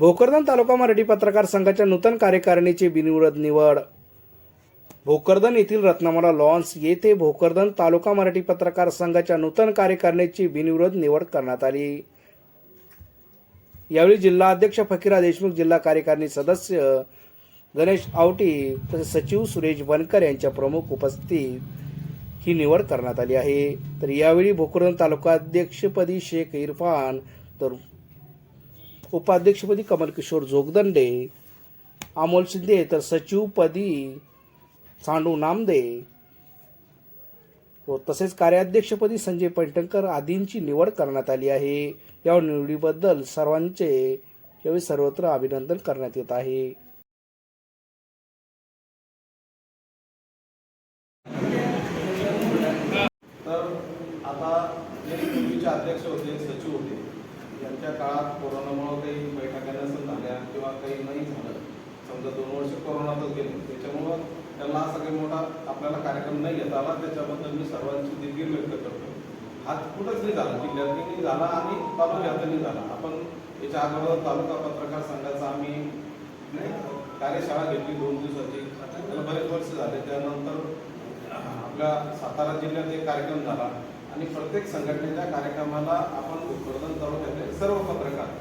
भोकरदन तालुका मराठी पत्रकार संघाच्या नूतन कार्यकारिणीची बिनविरोध निवड. भोकरदन येथील रत्नमाला लॉन्स येथे भोकरदन तालुका मराठी पत्रकार संघाच्या नूतन कार्यकारिणीची बिनविरोध निवड करण्यात आली. यावेळी जिल्हा अध्यक्ष फकीरा देशमुख जिल्हा कार्यकारिणी सदस्य गणेश आवटी तसेच सचिव सुरेश बनकर यांच्या प्रमुख उपस्थितीत ही निवड करण्यात आली आहे. तर यावेळी भोकरदन तालुका अध्यक्षपदी शेख इरफान तर उपाध्यक्षपदी कमलकिशोर जोगदंडे अमोल शिंदे तर सचिवपदी सांडू नामदे व तसेच कार्याध्यक्षपदी संजय पैठणकर आदींची निवड करण्यात आली आहे. या निवडीबद्दल सर्वांचे यावेळी सर्वत्र अभिनंदन करण्यात येत आहे तर आता जे पूर्वीचे अध्यक्ष होते सचिव होते यांच्या काळात कोरोनामुळं काही बैठका नसेल झाल्या किंवा काही नाही झालं समजा दोन वर्ष कोरोनातच गेले त्याच्यामुळं त्यांना असा काही मोठा आपल्याला कार्यक्रम नाही घेता आला त्याच्याबद्दल मी सर्वांची दिलगिरी व्यक्त करतो. हात कुठंच नाही झाला जिल्ह्यातही नाही झाला आणि तालुक्यातही झाला. आपण याच्या अगोदर तालुका पत्रकार संघाचा आम्ही कार्यशाळा घेतली दोन दिवसाची. त्याला बरेच वर्ष झाले. त्यानंतर आपल्या सातारा जिल्ह्यात एक कार्यक्रम झाला. आणि प्रत्येक संघटनेच्या कार्यक्रमाला आपण उत्पादन तालुक्यातले सर्व पत्रकार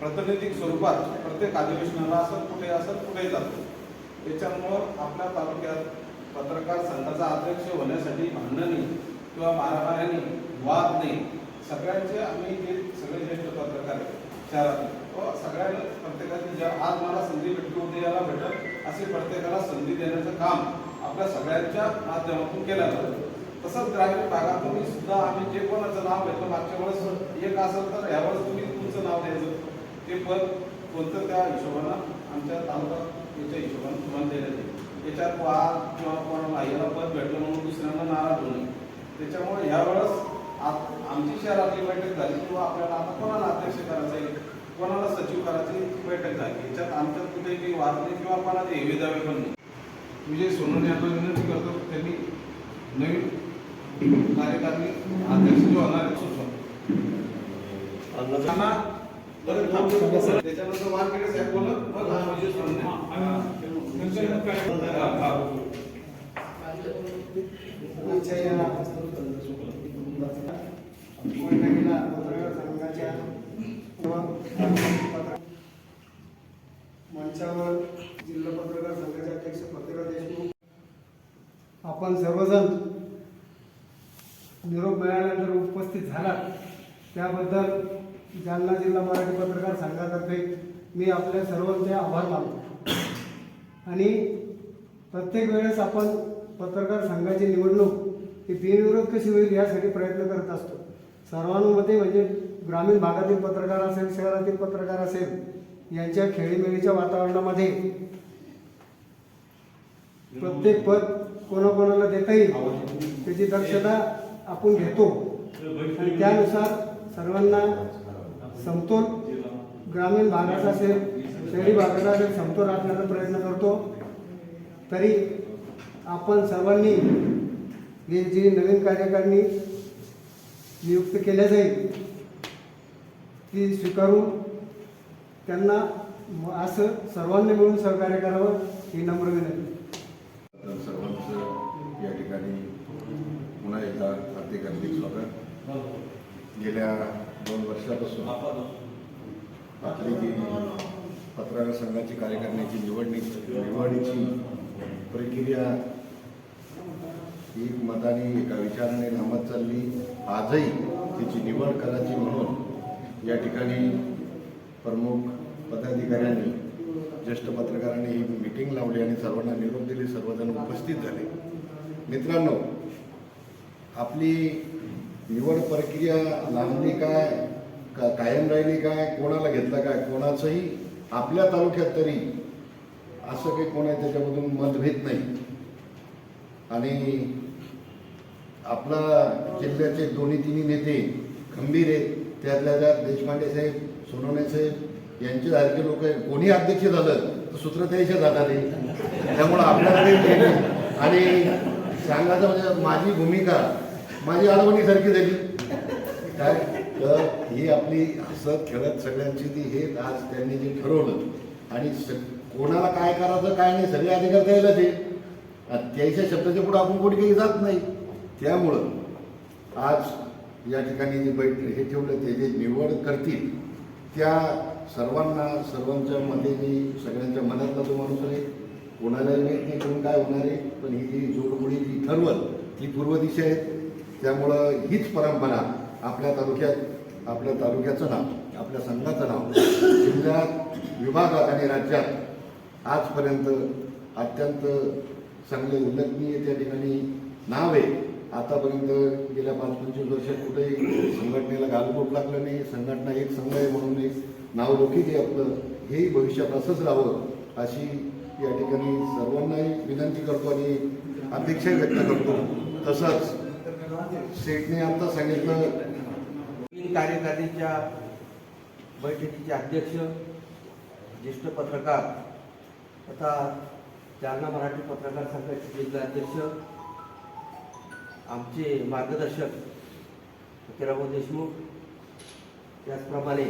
प्रातिनिधिक स्वरूपात प्रत्येक अधिवेशनाला असं कुठे असं कुठे जातो. त्याच्यामुळं आपल्या तालुक्यात पत्रकार संघाचा अध्यक्ष होण्यासाठी भांडणी किंवा मारामाऱ्याने वाद नाही. सगळ्यांचे आम्ही जे सगळे ज्येष्ठ पत्रकार शहरात व सगळ्यांना प्रत्येकाची ज्या आज मला संधी भेटली याला भेटत असे प्रत्येकाला संधी देण्याचं काम आपल्या सगळ्यांच्या माध्यमातून केलं जातं. तसंच ग्रामीण भागातून सुद्धा आम्ही जे कोणाचं नाव घेतलं मागच्या वेळेस एक असेल तर यावेळेस तुम्ही तुमचं नाव द्यायचं. ते पद कोणतं त्या हिशोबानं आमच्या तालुका याच्या हिशोबानं तुम्हाला देण्यात येईल याच्यात वाद किंवा कोणाला याला पद भेटलं म्हणून दुसऱ्यांना नाराज होऊ नये त्याच्यामुळे यावेळेस आमची शहरातली बैठक झाली किंवा आपल्याला आता कोणाला अध्यक्ष करायचं आहे कोणाला सचिव करायची ती बैठक झाली याच्यात आमच्यात कुठे काही वाद नाही किंवा कोणाचे हेवे दावे पण नाही विजय सोनवणे यांना विनंती करतो त्यांनी नवीन कार्यकारिणी अध्यक्ष जो होणार. त्यांना. त्याच्यानंतर साहेब बोलत मग हा विजय मंचावर जिल्हा पत्रकार संघाचे अध्यक्ष पत्रकार देशमुख आपण सर्वजण निरोप मिळाल्यानंतर उपस्थित झाला त्याबद्दल जालना जिल्हा मराठी पत्रकार संघातर्फे मी आपल्या सर्वांचे आभार मानतो. आणि प्रत्येक वेळेस आपण पत्रकार संघाची निवडणूक ही बिनविरोध कशी होईल यासाठी प्रयत्न करत असतो. सर्वांमध्ये म्हणजे ग्रामीण भागातील पत्रकार असेल शहरातील पत्रकार असेल यांच्या खेळीमेळीच्या वातावरणामध्ये प्रत्येक पद कोणाकोणाला देता येईल त्याची दक्षता आपण घेतो. आणि त्यानुसार सर्वांना समतोल ग्रामीण भागाचा असेल शहरी भागाचा असेल समतोल राखण्याचा प्रयत्न करतो. तरी आपण सर्वांनी हे जी नवीन कार्यकारिणी नियुक्त केल्या जाईल ती स्वीकारून त्यांना असं सर्वांनी मिळून सहकार्य करावं ही नम्र विनंती. सर्वांचं या ठिकाणी पुन्हा एकदा हार्दिक हार्दिक स्वागत. गेल्या दोन वर्षापासून. आपली जी पत्रकार संघाची कार्यकारिणीची निवडणी निवडीची प्रक्रिया ही मताने एका विचाराने लांबत चालली. आजही तिची निवड करायची म्हणून या ठिकाणी प्रमुख पदाधिकाऱ्यांनी ज्येष्ठ पत्रकारांनी ही मिटिंग लावली आणि सर्वांना निरोप दिले. सर्वजण उपस्थित झाले. मित्रांनो आपली निवड प्रक्रिया लांबली काय का कायम राहिली काय कोणाला घेतलं काय कोणाचंही आपल्या तालुक्यात तरी असं काही कोणा त्याच्यामधून मतभेद नाही. आणि आपला जिल्ह्याचे दोन्ही तिन्ही नेते खंबीर आहेत. त्यातल्या त्यात देशपांडे साहेब सोनवणे साहेब यांचे सारखे लोक कोणी अध्यक्ष झालं तर सूत्रधारीच्या जातात त्यामुळं आपल्याकडे आणि सांगायचं म्हणजे माझी भूमिका माझी आडवणीसारखी झाली. काय? तर ही आपली हसत खेळत सगळ्यांची ती हे आज त्यांनी जे ठरवलं. आणि स कोणाला काय करायचं काय नाही सगळे अधिकार द्यायला ते त्याच्या शब्दाच्या पुढे आपण कोणी काही जात नाही. त्यामुळं आज या ठिकाणी जे बैठ हे ठेवलं ते जे निवड करतील त्या सर्वांना सर्वांच्या मध्ये मी सगळ्यांच्या मनातला तो माणूस आहे कोणालाही माहीत नाही कोण काय होणार आहे पण ही जी जोडमोडी जी ठरवल ती पूर्व दिशा आहे. त्यामुळं हीच परंपरा आपल्या तालुक्यात आपल्या तालुक्याचं नाव आपल्या संघाचं नाव जिल्ह्यात विभागात आणि राज्यात आजपर्यंत अत्यंत चांगले उल्लेखनीय त्या ठिकाणी नाव आहे. आतापर्यंत गेल्या पाच पंचवीस वर्षात कुठेही संघटनेला गालबोट लागलं नाही संघटना एक संघ आहे म्हणून एक नाव लौकिक आहे आपलं हेही भविष्यात असंच राहावं अशी या ठिकाणी सर्वांनाही विनंती करतो आणि अपेक्षाही व्यक्त करतो. तसंच सेठने आता सांगितलं. तीन कार्यकारिणीच्या बैठकीचे अध्यक्ष ज्येष्ठ पत्रकार तथा जालना मराठी पत्रकार संघाचे जिल्हाध्यक्ष आमचे मार्गदर्शक फकीराभाऊ देशमुख त्याचप्रमाणे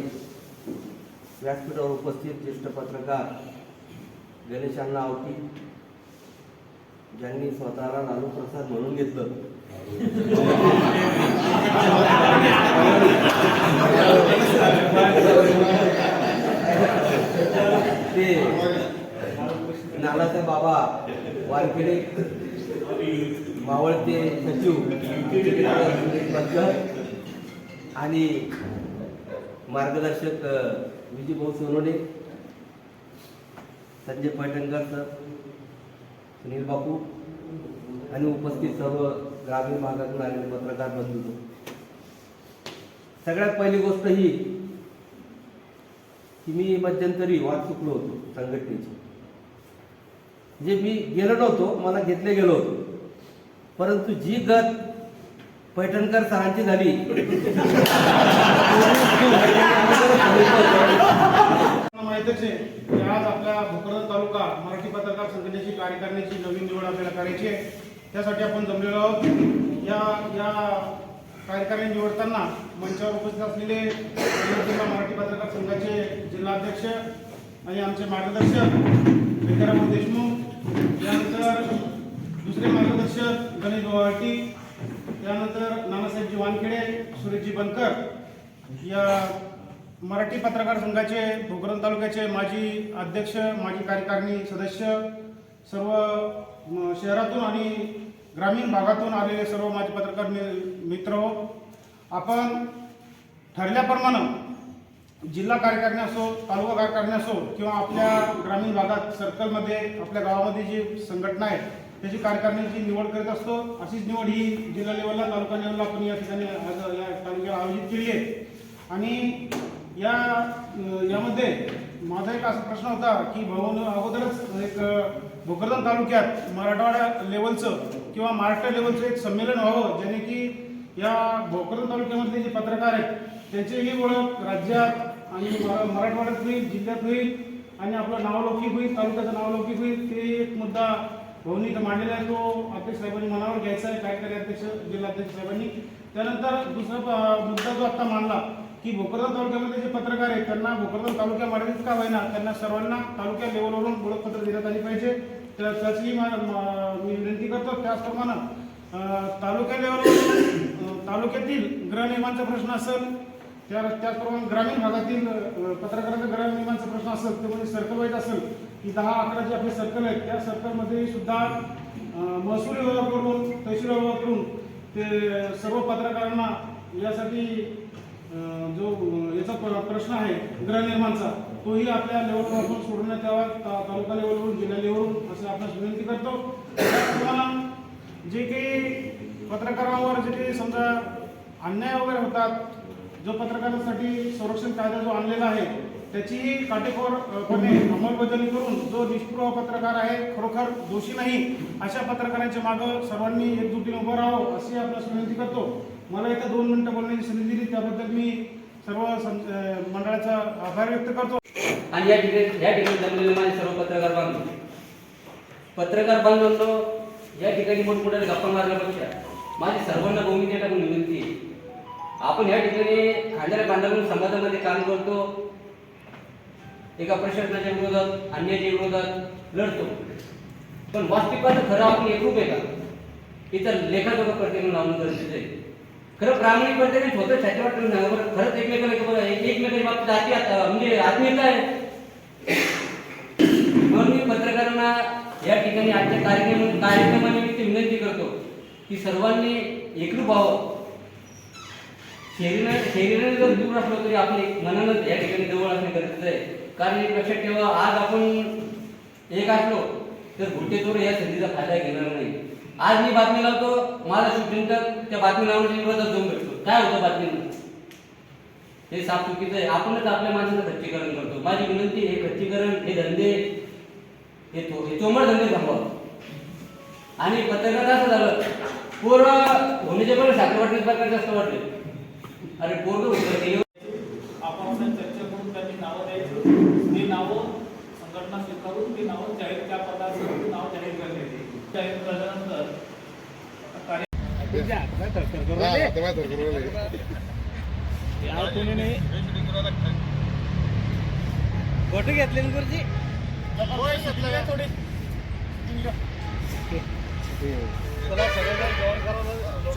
व्यासपीठावर उपस्थित ज्येष्ठ पत्रकार गणेशांना आवटी ज्यांनी स्वतःला लालू प्रसाद म्हणून घेतलं. ते नानासाहेब बाबा वारखेडे मावळते सचिव आणि मार्गदर्शक अ, विजयभाऊ सोनोडे संजय पैठणकर सर सुनील बापू आणि उपस्थित सर्व ग्रामीण भागातून आलेले पत्रकार बंधू सगळ्यात पहिली गोष्ट ही की मी मध्यंतरी वाद चुकलो होतो संघटनेची. म्हणजे मी गेलो नव्हतो मला घेतले गेलो होतो. परंतु जी गत पैठणकर सरांची झाली माहितच आहे की आज आपल्या भोकरदन तालुका मराठी पत्रकार संघटनेची कार्यकारिणीची नवीन निवड आपल्याला करायची आहे. त्यासाठी आपण जमलेलो आहोत. या या कार्यकारिणी निवडताना मंचावर उपस्थित असलेले जिल्हा मराठी पत्रकार संघाचे जिल्हाध्यक्ष आणि आमचे मार्गदर्शक व्यंकराम देशमुख यानंतर दुसरे मार्गदर्शक गणेश गुवाहाटी त्यानंतर नानासाहेबजी वानखेडे सुरेशजी बनकर. या मराठी पत्रकार संघाचे भोकरण तालुक्याचे माजी अध्यक्ष माजी कार्यकारिणी सदस्य सर्व शहरातून आणि ग्रामीण भागातून आलेले सर्व माझे पत्रकार मि- मित्र हो. आपण ठरल्याप्रमाणे जिल्हा कार्यकारणी असो तालुका कार्यकारणी असो किंवा आपल्या ग्रामीण भागात सर्कलमध्ये आपल्या गावामध्ये जी संघटना आहे त्याची कार्यकारिणीची निवड करीत असतो. अशीच निवड ही जिल्हा लेवलला तालुका लेवलला आपण या ठिकाणी आज या तालुक्याला आयोजित केली आहे. आणि या यामध्ये माझा एक असा प्रश्न होता की भाऊन अगोदरच एक भोकरदन तालुक्यात मराठवाडा लेवलचं किंवा महाराष्ट्र लेवलचं एक संमेलन व्हावं ज्याने की या भोकरदन तालुक्यामधले जे पत्रकार आहेत त्यांचीही ओळख राज्यात आणि मरा- मराठवाड्यात होईल जिल्ह्यात होईल आणि आपलं नावलौकिक होईल तालुक्याचं नावलौकिक होईल ते एक मुद्दा भाऊनी इथं मांडलेला आहे. तो अध्यक्ष साहेबांनी मनावर घ्यायचा आहे काय कार्यकारी अध्यक्ष जिल्हाध्यक्ष साहेबांनी. त्यानंतर दुसरा मुद्दा जो आत्ता मांडला की भोकरदन तालुक्यामध्ये जे पत्रकार आहेत त्यांना भोकरदन तालुक्या मर्यादित का होईना त्यांना सर्वांना तालुक्या लेवलवरून ओळखपत्र देण्यात आली पाहिजे. तर त्याची मा- मी विनंती करतो. त्याचप्रमाणे तालुक्या लेवलवरून तालुक्यातील गृहनिर्माणचा प्रश्न असेल त्या त्याचप्रमाणे ग्रामीण भागातील पत्रकारांचा गृहनिर्माणचा प्रश्न असेल ते म्हणजे सर्कल वाईज असेल की दहा अकरा जे आपले सर्कल आहेत त्या सर्कलमध्ये सुद्धा महसूल महसूल विभागाकडून तहसील विभागाकडून ते सर्व पत्रकारांना यासाठी जो याचा प्रश्न आहे गृहनिर्माणचा तोही आपल्या लेवलपासून सोडवण्यात यावा तालुका लेवलवरून जिल्हा लेवलवरून असं आपल्यास विनंती करतो. तुम्हाला जे काही पत्रकारांवर जे काही समजा अन्याय वगैरे होतात जो पत्रकारांसाठी संरक्षण कायदा जो आणलेला आहे त्याचीही काटेकोरपणे अंमलबजावणी करून जो निष्पुरावा पत्रकार आहे खरोखर दोषी नाही अशा पत्रकारांच्या मागं सर्वांनी एकजुटीने उभं राहावं अशी आपल्यास विनंती करतो. मला इथं दोन मिनिटं बोलण्याची संधी दिली त्याबद्दल मी सर्व मंडळाचा आभार व्यक्त करतो. आणि या ठिकाणी या ठिकाणी जमलेले माझे सर्व पत्रकार बांधव. पत्रकार बांधवांनो या ठिकाणी मोठमोठ्या गप्पा मारल्यापेक्षा माझी सर्वांना भूमिका टाकून विनंती आपण या ठिकाणी खांद्याला बांधावून समाजामध्ये काम करतो. एका प्रशासनाच्या विरोधात अन्यायाच्या विरोधात लढतो. पण वास्तविकाचं खरं आपण एकरूप आहे का? इतर लेखाजोखा प्रत्येकाला लावणं गरजेचं आहे. खरं प्रामाणिक प्रत्येकाने स्वतः छाती वाटत नाही बरं खरंच एकमेकाला एकमेकांच्या एक- बाबतीत आती आता- म्हणजे आत्मीयता आहे. म्हणून मी पत्रकारांना या ठिकाणी आजच्या कार्यक्रम कार्यक्रमानिमित्त विनंती करतो की सर्वांनी एकरूप व्हावं. शरीराने शरीराने जर दूर असलो तरी आपली मनानं या ठिकाणी जवळ असणे गरजेचं आहे. कारण एक लक्षात ठेवा आज आपण एक असलो तर भुट्टेचोर या संधीचा फायदा घेणार नाही. आज मी बातमी लावतो माझा तर त्या बातमी लावण्याच्या विरोधात जाऊन भेटतो. काय होतं बातमीनं हे साफ चुकीचं आहे. आपणच आपल्या माणसाचं खच्चीकरण करतो. माझी विनंती हे खच्चीकरण हे धंदे हे तो हे चोमळ धंदे थांबवा. आणि पत्रकार असं झालं पोरं होण्याचे पण साखर वाटण्याचे प्रकार जास्त वाटले. अरे पोरग होतं आपण आपण चर्चा करून त्यांनी नावं द्यायची ती नावं स्वीकारून ती नावं जाहीर त्या पदावर नाव जाहीर करण्यात येईल जाहीर केल्यानंतर कार्य फोटो घेतले गुरुजी? चला सगळेजण जेवण करायला